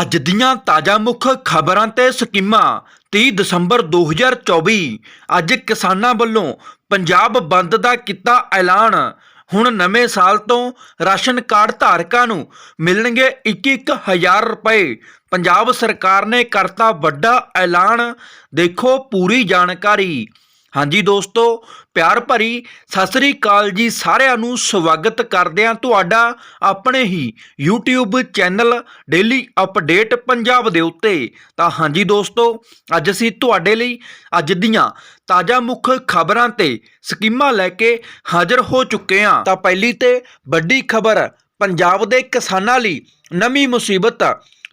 ਅੱਜ ਦੀਆਂ ਤਾਜ਼ਾ ਮੁੱਖ ਖਬਰਾਂ ਤੇ ਸਕੀਮਾਂ 30 ਦਸੰਬਰ 2024 ਅੱਜ ਕਿਸਾਨਾਂ ਵੱਲੋਂ ਪੰਜਾਬ ਬੰਦ ਦਾ ਕੀਤਾ ਐਲਾਨ। ਹੁਣ ਨਵੇਂ ਸਾਲ ਤੋਂ ਰਾਸ਼ਨ ਕਾਰਡ ਧਾਰਕਾਂ ਨੂੰ ਮਿਲਣਗੇ 21-1000 ਰੁਪਏ। ਪੰਜਾਬ ਸਰਕਾਰ ਨੇ ਕਰਤਾ ਵੱਡਾ ਐਲਾਨ। ਦੇਖੋ ਪੂਰੀ ਜਾਣਕਾਰੀ। ਹਾਂਜੀ ਦੋਸਤੋ, ਪਿਆਰ ਭਰੀ ਸਤਿ ਸ੍ਰੀ ਅਕਾਲ ਜੀ ਸਾਰਿਆਂ ਨੂੰ ਸਵਾਗਤ ਕਰਦੇ ਹਾਂ ਤੁਹਾਡਾ ਆਪਣੇ ਹੀ YouTube channel daily update Punjab ਦੇ ਉੱਤੇ। ਤਾਂ ਹਾਂਜੀ ਦੋਸਤੋ, ਅੱਜ ਅਸੀਂ ਤੁਹਾਡੇ ਲਈ ਅੱਜ ਦੀਆਂ ਤਾਜ਼ਾ ਮੁੱਖ ਖਬਰਾਂ ਤੇ ਸਕੀਮਾਂ ਲੈ ਕੇ ਹਾਜ਼ਰ ਹੋ ਚੁੱਕੇ ਹਾਂ। ਤਾਂ ਪਹਿਲੀ ਤੇ ਵੱਡੀ ਖਬਰ, ਪੰਜਾਬ ਦੇ ਕਿਸਾਨਾਂ ਲਈ ਨਵੀਂ ਮੁਸੀਬਤ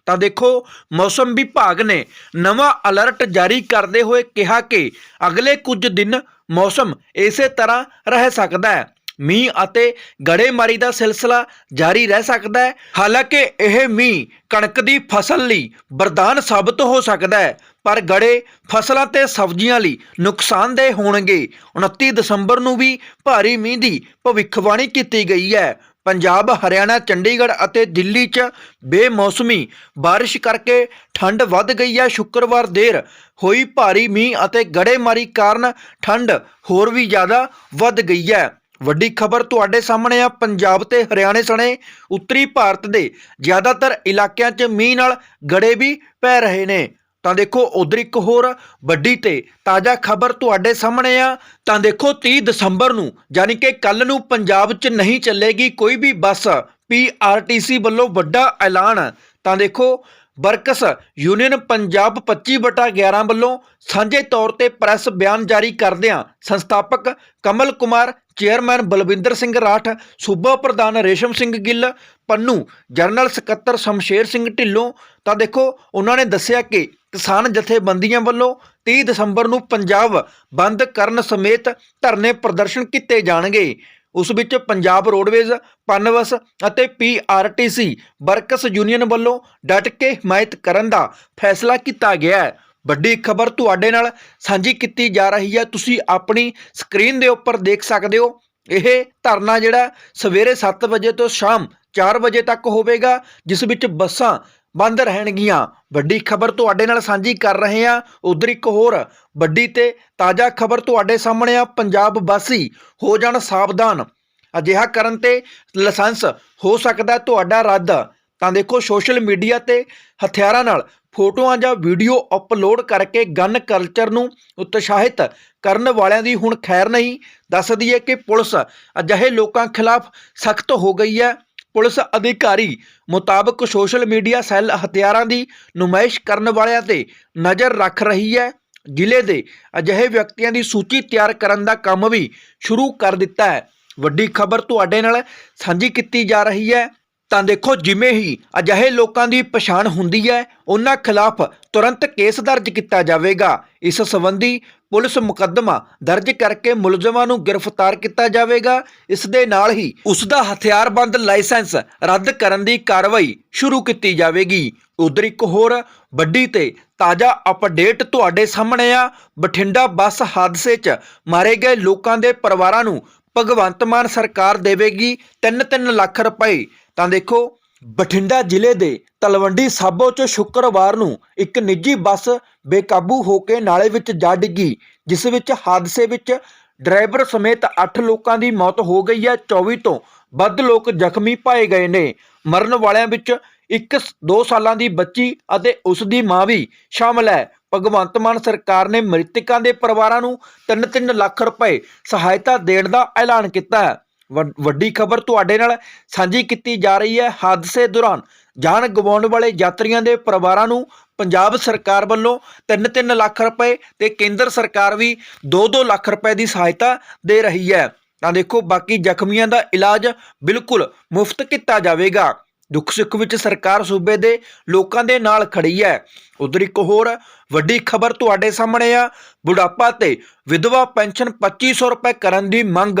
ਤਾਂ ਦੇਖੋ, ਮੌਸਮ ਵਿਭਾਗ ਨੇ ਨਵਾਂ ਅਲਰਟ ਜਾਰੀ ਕਰਦੇ ਹੋਏ ਕਿਹਾ ਕਿ ਅਗਲੇ ਕੁਝ ਦਿਨ ਮੌਸਮ ਇਸੇ ਤਰ੍ਹਾਂ ਰਹਿ ਸਕਦਾ ਹੈ। ਮੀਂਹ ਅਤੇ ਗੜੇਮਾਰੀ ਦਾ ਸਿਲਸਿਲਾ ਜਾਰੀ ਰਹਿ ਸਕਦਾ ਹੈ। ਹਾਲਾਂਕਿ ਇਹ ਮੀਂਹ ਕਣਕ ਦੀ ਫਸਲ ਲਈ ਵਰਦਾਨ ਸਾਬਤ ਹੋ ਸਕਦਾ ਹੈ, ਪਰ ਗੜੇ ਫਸਲਾਂ ਤੇ ਸਬਜ਼ੀਆਂ ਲਈ ਨੁਕਸਾਨਦੇਹ ਹੋਣਗੇ। 29 ਦਸੰਬਰ ਨੂੰ ਵੀ ਭਾਰੀ ਮੀਂਹ ਦੀ ਭਵਿੱਖਬਾਣੀ ਕੀਤੀ ਗਈ ਹੈ। ਪੰਜਾਬ, ਹਰਿਆਣਾ, ਚੰਡੀਗੜ੍ਹ ਅਤੇ ਦਿੱਲੀ 'ਚ ਬੇਮੌਸਮੀ। ਬਾਰਿਸ਼ ਕਰਕੇ ਠੰਡ ਵੱਧ ਗਈ ਹੈ ਸ਼ੁੱਕਰਵਾਰ ਦੇਰ। ਹੋਈ ਭਾਰੀ ਮੀਂਹ ਅਤੇ ਗੜੇਮਾਰੀ ਕਾਰਨ ਠੰਡ ਹੋਰ ਵੀ ਜ਼ਿਆਦਾ ਵੱਧ ਗਈ ਹੈ। ਵੱਡੀ ਖਬਰ ਤੁਹਾਡੇ ਸਾਹਮਣੇ ਆ, ਪੰਜਾਬ ਤੇ ਹਰਿਆਣੇ ਸਣੇ ਉੱਤਰੀ ਭਾਰਤ ਦੇ ਜ਼ਿਆਦਾਤਰ ਇਲਾਕਿਆਂ 'ਚ ਮੀਂਹ ਨਾਲ ਗੜੇ ਵੀ ਪੈ ਰਹੇ ਨੇ। ਤਾਂ ਦੇਖੋ ਉਧਰ ਇੱਕ ਹੋਰ ਵੱਡੀ ਤੇ ਤਾਜ਼ਾ ਖਬਰ ਤੁਹਾਡੇ ਸਾਹਮਣੇ ਆ। ਤਾਂ ਦੇਖੋ 30 ਦਸੰਬਰ ਨੂੰ, ਯਾਨੀ ਕਿ ਕੱਲ ਨੂੰ ਪੰਜਾਬ 'ਚ ਨਹੀਂ ਚੱਲੇਗੀ ਕੋਈ ਵੀ ਬੱਸ। ਪੀਆਰਟੀਸੀ ਵੱਲੋਂ ਵੱਡਾ ਐਲਾਨ। ਤਾਂ ਦੇਖੋ ਵਰਕਸ ਯੂਨੀਅਨ ਪੰਜਾਬ 25 ਬਟਾ 11 ਵੱਲੋਂ ਸਾਂਝੇ ਤੌਰ ਤੇ ਪ੍ਰੈਸ ਬਿਆਨ ਜਾਰੀ ਕਰਦਿਆਂ ਸੰਸਥਾਪਕ ਕਮਲ ਕੁਮਾਰ, ਚੇਅਰਮੈਨ ਬਲਵਿੰਦਰ ਸਿੰਘ ਰਾਠ, ਸੂਬਾ ਪ੍ਰਧਾਨ ਰੇਸ਼ਮ ਸਿੰਘ ਗਿੱਲ, ਪੰਨੂ, ਜਨਰਲ ਸਕੱਤਰ ਸ਼ਮਸ਼ੇਰ ਸਿੰਘ ਢਿੱਲੋਂ ਤਾਂ ਦੇਖੋ, ਉਹਨਾਂ ਨੇ ਦੱਸਿਆ ਕਿ ਕਿਸਾਨ ਜਥੇਬੰਦੀਆਂ ਵੱਲੋਂ 30 ਦਸੰਬਰ ਨੂੰ ਪੰਜਾਬ ਬੰਦ ਕਰਨ ਸਮੇਤ ਧਰਨੇ ਪ੍ਰਦਰਸ਼ਨ ਕੀਤੇ ਜਾਣਗੇ। ਉਸ ਵਿੱਚ ਪੰਜਾਬ ਰੋਡਵੇਜ਼, ਪਨਵਸ ਅਤੇ ਪੀਆਰਟੀਸੀ ਵਰਕਸ ਯੂਨੀਅਨ ਵੱਲੋਂ ਡਟ ਕੇ ਹਮਾਇਤ ਕਰਨ ਦਾ ਫੈਸਲਾ ਕੀਤਾ ਗਿਆ ਹੈ। ਵੱਡੀ ਖਬਰ ਤੁਹਾਡੇ ਨਾਲ ਸਾਂਝੀ ਕੀਤੀ ਜਾ ਰਹੀ ਹੈ। ਤੁਸੀਂ ਆਪਣੀ ਸਕਰੀਨ ਦੇ ਉੱਪਰ ਦੇਖ ਸਕਦੇ ਹੋ। ਇਹ ਧਰਨਾ ਜਿਹੜਾ ਸਵੇਰੇ 7 ਵਜੇ ਤੋਂ ਸ਼ਾਮ 4 ਵਜੇ ਤੱਕ ਹੋਵੇਗਾ, ਜਿਸ ਵਿੱਚ ਬੱਸਾਂ ਬੰਦ ਰਹਿਣਗੀਆਂ। ਵੱਡੀ ਖਬਰ ਤੁਹਾਡੇ ਨਾਲ ਸਾਂਝੀ ਕਰ ਰਹੇ ਹਾਂ। ਉਧਰ ਇੱਕ ਹੋਰ, ਵੱਡੀ ਤੇ ਤਾਜ਼ਾ ਖਬਰ ਤੁਹਾਡੇ ਸਾਹਮਣੇ ਆ, ਪੰਜਾਬ ਵਾਸੀ ਹੋ ਜਾਣ ਸਾਵਧਾਨ। ਅਜਿਹਾ ਕਰਨ ਤੇ ਲਾਇਸੈਂਸ ਹੋ ਸਕਦਾ ਤੁਹਾਡਾ ਰੱਦ। ਤਾਂ ਦੇਖੋ, ਸੋਸ਼ਲ ਮੀਡੀਆ ਤੇ ਹਥਿਆਰਾਂ ਨਾਲ ਫੋਟੋਆਂ ਜਾਂ ਵੀਡੀਓ ਅਪਲੋਡ ਕਰਕੇ ਗਨ ਕਲਚਰ ਨੂੰ ਉਤਸ਼ਾਹਿਤ ਕਰਨ ਵਾਲਿਆਂ ਦੀ ਹੁਣ ਖੈਰ ਨਹੀਂ। ਦੱਸਦੀ ਹੈ ਕਿ ਪੁਲਿਸ ਅਜਿਹੇ ਲੋਕਾਂ ਖਿਲਾਫ ਸਖਤ ਹੋ ਗਈ ਹੈ। ਪੁਲਿਸ ਅਧਿਕਾਰੀ ਮੁਤਾਬਕ ਸੋਸ਼ਲ ਮੀਡੀਆ ਸੈੱਲ ਹਥਿਆਰਾਂ ਦੀ ਨੁਮਾਇਸ਼ ਕਰਨ ਵਾਲਿਆਂ ਤੇ ਨਜ਼ਰ ਰੱਖ ਰਹੀ ਹੈ। ਜ਼ਿਲ੍ਹੇ ਦੇ ਅਜਿਹੇ ਵਿਅਕਤੀਆਂ ਦੀ ਸੂਚੀ ਤਿਆਰ ਕਰਨ ਦਾ ਕੰਮ ਵੀ ਸ਼ੁਰੂ ਕਰ ਦਿੱਤਾ ਹੈ। ਵੱਡੀ ਖਬਰ ਤੁਹਾਡੇ ਨਾਲ ਸਾਂਝੀ ਕੀਤੀ ਜਾ ਰਹੀ ਹੈ। ਤਾਂ ਦੇਖੋ, ਜਿਵੇਂ ਹੀ ਅਜਿਹੇ ਲੋਕਾਂ ਦੀ ਪਛਾਣ ਹੁੰਦੀ ਹੈ, ਉਹਨਾਂ ਖਿਲਾਫ ਤੁਰੰਤ ਕੇਸ ਦਰਜ ਕੀਤਾ ਜਾਵੇਗਾ। ਇਸ ਸੰਬੰਧੀ ਪੁਲਿਸ ਮੁਕੱਦਮਾ ਦਰਜ ਕਰਕੇ ਮੁਲਜ਼ਮਾਂ ਨੂੰ ਗ੍ਰਿਫਤਾਰ ਕੀਤਾ ਜਾਵੇਗਾ। ਇਸ ਦੇ ਨਾਲ ਹੀ ਉਸ ਦਾ ਹਥਿਆਰਬੰਦ ਲਾਇਸੈਂਸ ਰੱਦ ਕਰਨ ਦੀ ਕਾਰਵਾਈ ਸ਼ੁਰੂ ਕੀਤੀ ਜਾਵੇਗੀ। ਉਧਰ ਇੱਕ ਹੋਰ ਵੱਡੀ ਤੇ ਤਾਜ਼ਾ ਅਪਡੇਟ ਤੁਹਾਡੇ ਸਾਹਮਣੇ ਆ। ਬਠਿੰਡਾ ਬੱਸ ਹਾਦਸੇ 'ਚ ਮਾਰੇ ਗਏ ਲੋਕਾਂ ਦੇ ਪਰਿਵਾਰਾਂ ਨੂੰ ਭਗਵੰਤ ਮਾਨ ਸਰਕਾਰ ਦੇਵੇਗੀ 3-3 ਲੱਖ ਰੁਪਏ। ਤਾਂ ਦੇਖੋ, ਬਠਿੰਡਾ ਜ਼ਿਲ੍ਹੇ ਦੇ ਤਲਵੰਡੀ ਸਾਬੋ 'ਚ ਸ਼ੁੱਕਰਵਾਰ ਨੂੰ ਇੱਕ ਨਿੱਜੀ ਬੱਸ ਬੇਕਾਬੂ ਹੋ ਕੇ ਨਾਲੇ ਵਿੱਚ ਜਾ ਡਿੱਗੀ, ਜਿਸ ਵਿੱਚ ਹਾਦਸੇ ਵਿੱਚ ਡਰਾਈਵਰ ਸਮੇਤ 8 ਲੋਕਾਂ ਦੀ ਮੌਤ ਹੋ ਗਈ ਹੈ। 24 ਤੋਂ ਵੱਧ ਲੋਕ ਜ਼ਖਮੀ ਪਾਏ ਗਏ ਨੇ। ਮਰਨ ਵਾਲਿਆਂ ਵਿੱਚ ਇੱਕ 2 ਸਾਲਾਂ ਦੀ ਬੱਚੀ ਅਤੇ ਉਸ ਦੀ ਮਾਂ ਵੀ ਸ਼ਾਮਲ ਹੈ। ਭਗਵੰਤ ਮਾਨ ਸਰਕਾਰ ਨੇ ਮ੍ਰਿਤਕਾਂ ਦੇ ਪਰਿਵਾਰਾਂ ਨੂੰ 3-3 ਲੱਖ ਰੁਪਏ ਸਹਾਇਤਾ ਦੇਣ ਦਾ ਐਲਾਨ ਕੀਤਾ ਹੈ। ਵੱਡੀ ਖਬਰ ਤੁਹਾਡੇ ਨਾਲ ਸਾਂਝੀ ਕੀਤੀ ਜਾ ਰਹੀ ਹੈ। ਹਾਦਸੇ ਦੌਰਾਨ ਜਾਨ ਗਵਾਉਣ ਵਾਲੇ ਯਾਤਰੀਆਂ ਦੇ ਪਰਿਵਾਰਾਂ ਨੂੰ ਪੰਜਾਬ ਸਰਕਾਰ ਵੱਲੋਂ 3-3 ਲੱਖ ਰੁਪਏ ਤੇ ਕੇਂਦਰ ਸਰਕਾਰ ਵੀ 2-2 ਲੱਖ ਰੁਪਏ ਦੀ ਸਹਾਇਤਾ ਦੇ ਰਹੀ ਹੈ। ਤਾਂ ਦੇਖੋ, ਬਾਕੀ ਜ਼ਖਮੀਆਂ ਦਾ ਇਲਾਜ ਬਿਲਕੁਲ ਮੁਫਤ ਕੀਤਾ ਜਾਵੇਗਾ। ਦੁੱਖ ਸੁੱਖ ਵਿੱਚ ਸਰਕਾਰ ਸੂਬੇ ਦੇ ਲੋਕਾਂ ਦੇ ਨਾਲ ਖੜੀ ਹੈ। ਉਧਰ ਇੱਕ ਹੋਰ ਵੱਡੀ ਖਬਰ ਤੁਹਾਡੇ ਸਾਹਮਣੇ ਆ। ਬੁਢਾਪਾ ਤੇ ਵਿਧਵਾ ਪੈਨਸ਼ਨ 2500 ਰੁਪਏ ਕਰਨ ਦੀ ਮੰਗ।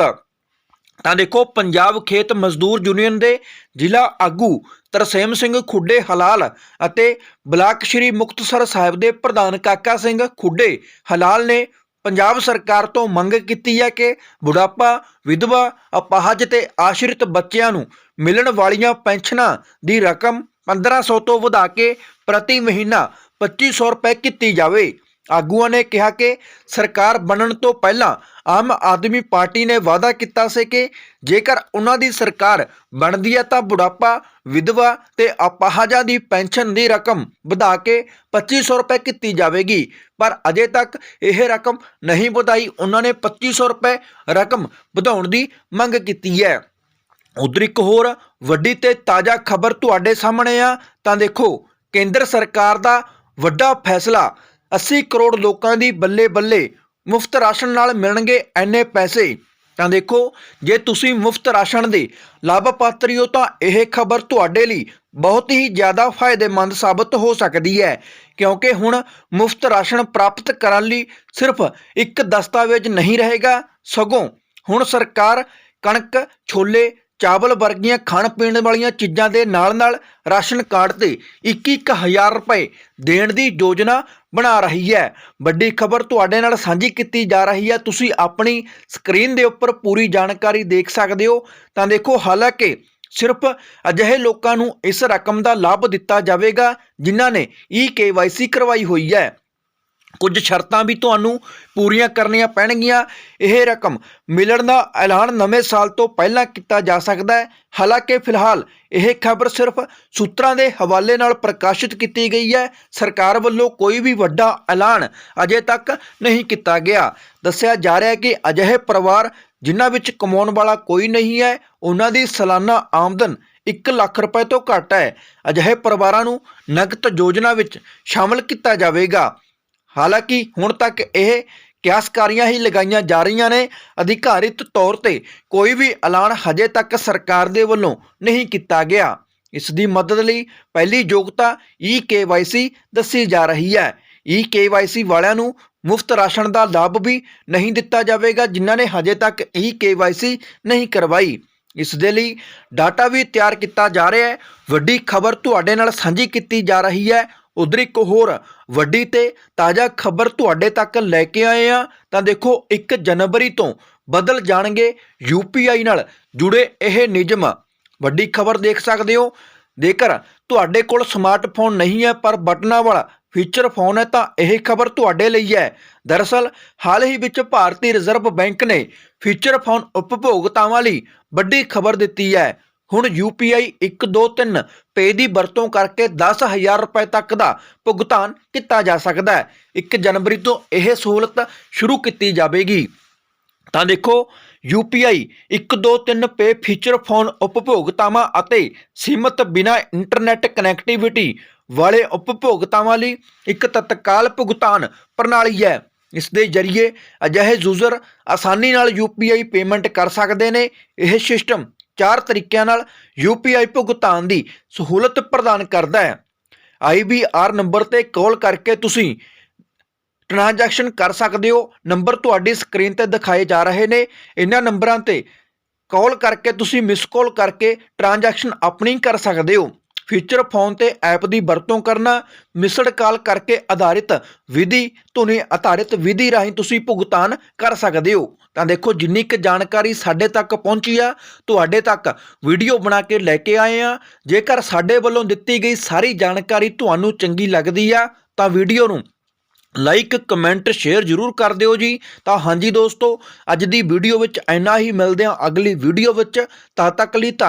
ਤਾਂ ਦੇਖੋ, ਪੰਜਾਬ ਖੇਤ ਮਜ਼ਦੂਰ ਯੂਨੀਅਨ ਦੇ ਜ਼ਿਲ੍ਹਾ ਆਗੂ ਤਰਸੇਮ ਸਿੰਘ ਖੁੱਡੇ ਹਲਾਲ ਅਤੇ ਬਲਾਕ ਸ਼੍ਰੀ ਮੁਕਤਸਰ ਸਾਹਿਬ ਦੇ ਪ੍ਰਧਾਨ ਕਾਕਾ ਸਿੰਘ ਖੁੱਡੇ ਹਲਾਲ ਨੇ ਪੰਜਾਬ ਸਰਕਾਰ ਤੋਂ ਮੰਗ ਕੀਤੀ ਹੈ ਕਿ ਬੁਢਾਪਾ, ਵਿਧਵਾ, ਅਪਾਹਜ ਤੇ ਆਸ਼ਰਿਤ ਬੱਚਿਆਂ ਨੂੰ ਮਿਲਣ ਵਾਲੀਆਂ ਪੈਨਸ਼ਨਾਂ ਦੀ ਰਕਮ 1500 ਤੋਂ ਵਧਾ ਕੇ ਪ੍ਰਤੀ ਮਹੀਨਾ 2500 ਰੁਪਏ ਕੀਤੀ ਜਾਵੇ। ਆਗੂਆਂ ਨੇ ਕਿਹਾ ਕਿ ਸਰਕਾਰ ਬਣਨ ਤੋਂ ਪਹਿਲਾਂ ਆਮ ਆਦਮੀ ਪਾਰਟੀ ਨੇ ਵਾਅਦਾ ਕੀਤਾ ਸੀ ਕਿ ਜੇਕਰ ਉਹਨਾਂ ਦੀ ਸਰਕਾਰ ਬਣਦੀ ਹੈ ਤਾਂ ਬੁਢਾਪਾ, ਵਿਧਵਾ ਤੇ ਅਪਾਹਜਾਂ ਦੀ ਪੈਨਸ਼ਨ ਦੀ ਰਕਮ ਵਧਾ ਕੇ 2500 ਰੁਪਏ ਕੀਤੀ ਜਾਵੇਗੀ। ਪਰ ਅਜੇ ਤੱਕ ਇਹ ਰਕਮ ਨਹੀਂ ਵਧਾਈ। ਉਹਨਾਂ ਨੇ 2500 ਰੁਪਏ ਰਕਮ ਵਧਾਉਣ ਦੀ ਮੰਗ ਕੀਤੀ ਹੈ। ਉਧਰ ਇੱਕ ਹੋਰ ਵੱਡੀ ਤੇ ਤਾਜ਼ਾ ਖਬਰ ਤੁਹਾਡੇ ਸਾਹਮਣੇ ਆ। ਤਾਂ ਦੇਖੋ, ਕੇਂਦਰ ਸਰਕਾਰ ਦਾ ਵੱਡਾ ਫੈਸਲਾ। 80 ਕਰੋੜ ਲੋਕਾਂ ਦੀ ਬੱਲੇ ਬੱਲੇ ਮੁਫਤ ਰਾਸ਼ਨ ਨਾਲ ਮਿਲਣਗੇ ਐਨੇ ਪੈਸੇ। ਤਾਂ ਦੇਖੋ, ਜੇ ਤੁਸੀਂ ਮੁਫਤ ਰਾਸ਼ਨ ਦੇ ਲਾਭਪਾਤਰੀ ਹੋ ਤਾਂ ਇਹ ਖਬਰ ਤੁਹਾਡੇ ਲਈ ਬਹੁਤ ਹੀ ਜ਼ਿਆਦਾ ਫਾਇਦੇਮੰਦ ਸਾਬਤ ਹੋ ਸਕਦੀ ਹੈ। ਕਿਉਂਕਿ ਹੁਣ ਮੁਫਤ ਰਾਸ਼ਨ ਪ੍ਰਾਪਤ ਕਰਨ ਲਈ ਸਿਰਫ ਇੱਕ ਦਸਤਾਵੇਜ਼ ਨਹੀਂ ਰਹੇਗਾ। ਸਗੋਂ ਹੁਣ ਸਰਕਾਰ ਕਣਕ, ਛੋਲੇ ਚਾਵਲ ਵਰਗੀਆਂ ਖਾਣ ਪੀਣ ਵਾਲੀਆਂ ਚੀਜ਼ਾਂ ਦੇ ਨਾਲ-ਨਾਲ ਰਾਸ਼ਨ ਕਾਰਡ ਤੇ 21-1000 ਰੁਪਏ ਦੇਣ ਦੀ ਯੋਜਨਾ ਬਣਾ ਰਹੀ ਹੈ। ਵੱਡੀ ਖਬਰ ਤੁਹਾਡੇ ਨਾਲ ਸਾਂਝੀ ਕੀਤੀ ਜਾ ਰਹੀ ਹੈ। ਤੁਸੀਂ ਆਪਣੀ ਸਕਰੀਨ ਦੇ ਉੱਪਰ ਪੂਰੀ ਜਾਣਕਾਰੀ ਦੇਖ ਸਕਦੇ ਹੋ। ਤਾਂ ਦੇਖੋ, ਹਾਲਾਂਕਿ ਸਿਰਫ ਅਜਿਹੇ ਲੋਕਾਂ ਨੂੰ ਇਸ ਰਕਮ ਦਾ ਲਾਭ ਦਿੱਤਾ ਜਾਵੇਗਾ ਜਿਨ੍ਹਾਂ ਨੇ ਈ ਕੇਵਾਈਸੀ ਕਰਵਾਈ ਹੋਈ ਹੈ। ਕੁਝ ਸ਼ਰਤਾਂ ਵੀ ਤੁਹਾਨੂੰ ਪੂਰੀਆਂ ਕਰਨੀਆਂ ਪੈਣਗੀਆਂ। ਇਹ ਰਕਮ ਮਿਲਣ ਦਾ ਐਲਾਨ ਨਵੇਂ ਸਾਲ ਤੋਂ ਪਹਿਲਾਂ ਕੀਤਾ ਜਾ ਸਕਦਾ ਹੈ। ਹਾਲਾਂਕਿ ਫਿਲਹਾਲ ਇਹ ਖਬਰ ਸਿਰਫ ਸੂਤਰਾਂ ਦੇ ਹਵਾਲੇ ਨਾਲ ਪ੍ਰਕਾਸ਼ਿਤ ਕੀਤੀ ਗਈ ਹੈ। ਸਰਕਾਰ ਵੱਲੋਂ ਕੋਈ ਵੀ ਵੱਡਾ ਐਲਾਨ ਅਜੇ ਤੱਕ ਨਹੀਂ ਕੀਤਾ ਗਿਆ। ਦੱਸਿਆ ਜਾ ਰਿਹਾ ਹੈ ਕਿ ਅਜਿਹੇ ਪਰਿਵਾਰ ਜਿਨ੍ਹਾਂ ਵਿੱਚ ਕਮਾਉਣ ਵਾਲਾ ਕੋਈ ਨਹੀਂ ਹੈ, ਉਹਨਾਂ ਦੀ ਸਾਲਾਨਾ ਆਮਦਨ 1 ਲੱਖ ਰੁਪਏ ਤੋਂ ਘੱਟ ਹੈ। ਅਜਿਹੇ ਪਰਿਵਾਰਾਂ ਨੂੰ ਨਗਦ ਯੋਜਨਾ ਵਿੱਚ ਸ਼ਾਮਲ ਕੀਤਾ ਜਾਵੇਗਾ। ਹਾਲਾਂਕਿ ਹੁਣ ਤੱਕ ਇਹ ਕਿਆਸਕਾਰੀਆਂ ਹੀ ਲਗਾਈਆਂ ਜਾ ਰਹੀਆਂ ਨੇ। ਅਧਿਕਾਰਿਤ ਤੌਰ ਤੇ ਕੋਈ ਵੀ ਐਲਾਨ ਹਜੇ ਤੱਕ ਸਰਕਾਰ ਦੇ ਵੱਲੋਂ ਨਹੀਂ ਕੀਤਾ ਗਿਆ। ਇਸ ਦੀ ਮਦਦ ਲਈ ਪਹਿਲੀ ਯੋਗਤਾ ਈ ਕੇਵਾਈਸੀ ਦੱਸੀ ਜਾ ਰਹੀ ਹੈ। ਈ ਕੇਵਾਈਸੀ ਵਾਲਿਆਂ ਨੂੰ ਮੁਫਤ ਰਾਸ਼ਨ ਦਾ ਲਾਭ ਵੀ ਨਹੀਂ ਦਿੱਤਾ ਜਾਵੇਗਾ, ਜਿਨ੍ਹਾਂ ਨੇ ਹਜੇ ਤੱਕ ਈ ਕੇਵਾਈਸੀ ਨਹੀਂ ਕਰਵਾਈ। ਇਸ ਦੇ ਲਈ ਡਾਟਾ ਵੀ ਤਿਆਰ ਕੀਤਾ ਜਾ ਰਿਹਾ ਹੈ। ਵੱਡੀ ਖਬਰ ਤੁਹਾਡੇ ਨਾਲ ਸਾਂਝੀ ਕੀਤੀ ਜਾ ਰਹੀ ਹੈ। ਉਧਰ ਇੱਕ ਹੋਰ ਵੱਡੀ ਤੇ ਤਾਜ਼ਾ ਖਬਰ ਤੁਹਾਡੇ ਤੱਕ ਲੈ ਕੇ ਆਏ ਆ ਤਾਂ ਦੇਖੋ 1 ਜਨਵਰੀ ਤੋਂ ਬਦਲ ਜਾਣਗੇ ਯੂਪੀਆਈ ਨਾਲ ਜੁੜੇ ਇਹ ਨਿਯਮ। ਵੱਡੀ ਖਬਰ ਦੇਖ ਸਕਦੇ ਹੋ। ਜੇਕਰ ਤੁਹਾਡੇ ਕੋਲ ਸਮਾਰਟਫੋਨ ਨਹੀਂ ਹੈ, ਪਰ ਬਟਨਾਂ ਵਾਲਾ ਫੀਚਰ ਫੋਨ ਹੈ, ਤਾਂ ਇਹ ਖਬਰ ਤੁਹਾਡੇ ਲਈ ਹੈ। ਦਰਅਸਲ, ਹਾਲ ਹੀ ਵਿੱਚ ਭਾਰਤੀ ਰਿਜ਼ਰਵ ਬੈਂਕ ਨੇ ਫੀਚਰ ਫੋਨ ਉਪਭੋਗਤਾਵਾਂ ਲਈ ਵੱਡੀ ਖਬਰ ਦਿੱਤੀ ਹੈ। ਹੁਣ UPI 123 ਪੇ ਦੀ ਵਰਤੋਂ ਕਰਕੇ 10000 ਰੁਪਏ ਤੱਕ ਦਾ ਭੁਗਤਾਨ ਕੀਤਾ ਜਾ ਸਕਦਾ ਹੈ। 1 ਜਨਵਰੀ ਤੋਂ ਇਹ ਸਹੂਲਤ ਸ਼ੁਰੂ ਕੀਤੀ ਜਾਵੇਗੀ। ਤਾਂ ਦੇਖੋ UPI 123 ਪੇ ਫੀਚਰ ਫੋਨ ਉਪਭੋਗਤਾਵਾਂ ਅਤੇ ਸੀਮਤ ਬਿਨਾ ਇੰਟਰਨੈਟ ਕਨੈਕਟੀਵਿਟੀ ਵਾਲੇ ਉਪਭੋਗਤਾਵਾਂ ਲਈ ਇੱਕ ਤਤਕਾਲ ਭੁਗਤਾਨ ਪ੍ਰਣਾਲੀ ਹੈ। ਇਸ ਦੇ ਜ਼ਰੀਏ ਅਜਿਹੇ ਯੂਜ਼ਰ ਆਸਾਨੀ ਨਾਲ UPI ਪੇਮੈਂਟ ਕਰ ਸਕਦੇ ਨੇ। ਇਹ ਸਿਸਟਮ ਚਾਰ ਤਰੀਕਿਆਂ ਨਾਲ UPI ਭੁਗਤਾਨ ਦੀ ਸਹੂਲਤ ਪ੍ਰਦਾਨ ਕਰਦਾ ਹੈ। IBR ਨੰਬਰ ਤੇ ਕਾਲ ਕਰਕੇ ਤੁਸੀਂ ਟ੍ਰਾਂਜੈਕਸ਼ਨ ਕਰ ਸਕਦੇ ਹੋ। ਨੰਬਰ ਤੁਹਾਡੀ ਸਕਰੀਨ ਤੇ ਦਿਖਾਏ ਜਾ ਰਹੇ ਨੇ। ਇਹਨਾਂ ਨੰਬਰਾਂ ਤੇ ਕਾਲ ਕਰਕੇ ਤੁਸੀਂ ਮਿਸ ਕਾਲ ਕਰਕੇ ਟ੍ਰਾਂਜੈਕਸ਼ਨ ਆਪਣੀ ਕਰ ਸਕਦੇ ਹੋ। ਫੀਚਰ ਫੋਨ ਤੇ ਐਪ ਦੀ ਵਰਤੋਂ ਕਰਨਾ, ਮਿਸਡ ਕਾਲ ਕਰਕੇ ਆਧਾਰਿਤ ਵਿਧੀ ਧੁਨੀ ਆਧਾਰਿਤ ਵਿਧੀ ਰਾਹੀਂ ਤੁਸੀਂ ਭੁਗਤਾਨ ਕਰ ਸਕਦੇ ਹੋ। ਤਾਂ ਦੇਖੋ, ਜਿੰਨੀ ਕੁ ਜਾਣਕਾਰੀ ਸਾਡੇ ਤੱਕ ਪਹੁੰਚੀ ਆ, ਤੁਹਾਡੇ ਤੱਕ ਵੀਡੀਓ ਬਣਾ ਕੇ ਲੈ ਕੇ ਆਏ ਆ। ਜੇਕਰ ਸਾਡੇ ਵੱਲੋਂ ਦਿੱਤੀ ਗਈ ਸਾਰੀ ਜਾਣਕਾਰੀ ਤੁਹਾਨੂੰ ਚੰਗੀ ਲੱਗਦੀ ਆ, ਤਾਂ ਵੀਡੀਓ ਨੂੰ ਲਾਈਕ, ਕਮੈਂਟ, ਸ਼ੇਅਰ ਜਰੂਰ ਕਰ ਦਿਓ ਜੀ। ਤਾਂ ਹਾਂਜੀ ਦੋਸਤੋ, ਅੱਜ ਦੀ ਵੀਡੀਓ ਵਿੱਚ ਇੰਨਾ ਹੀ, ਮਿਲਦੇ ਹਾਂ ਅਗਲੀ ਵੀਡੀਓ ਵਿੱਚ। ਤਦ ਤੱਕ ਲਈ ਧੰਨ